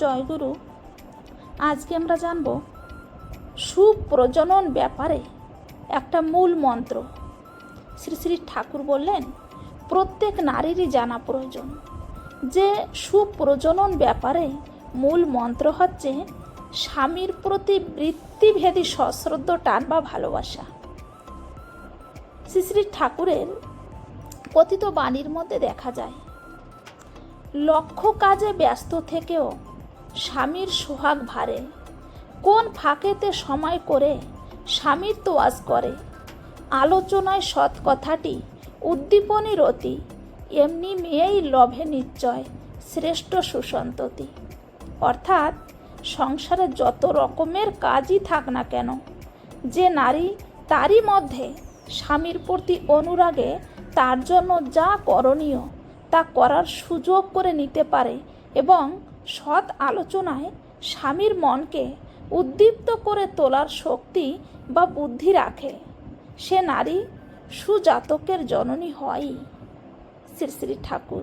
জয়গুরু, আজকে আমরা জানব সুপ্রজনন ব্যাপারে একটা মূল মন্ত্র। শ্রী শ্রী ঠাকুর বললেন, প্রত্যেক নারীরই জানা প্রয়োজন। যে সুপ্রজনন ব্যাপারে মূল মন্ত্র হচ্ছে, স্বামীর প্রতি বৃত্তিভেদী সশ্রদ্ধ টান বা ভালোবাসা। শ্রী শ্রী ঠাকুরের কথিত বাণীর মধ্যে দেখা যায়, লক্ষ্য কাজে ব্যস্ত থেকেও স্বামীর সোহাগ ভারে। কোন ফাঁকেতে সময় করে স্বামীর তোয়াজ করে। আলোচনায় সৎ কথাটি উদ্দীপনী রতি এমনি মেয়েই লভে নিশ্চয় শ্রেষ্ঠ সুসন্ততি। অর্থাৎ সংসারে যত রকমের কাজই থাক না কেন, যে নারী তারই মধ্যে স্বামীর প্রতি অনুরাগে তার জন্য যা করণীয় তা করার সুযোগ করে নিতে পারে এবং সৎ আলোচনায় স্বামীর মনকে উদ্দীপ্ত করে তোলার শক্তি বা বুদ্ধি রাখে। সে নারী সুজাতকের জননী হয় শ্রী শ্রী ঠাকুর।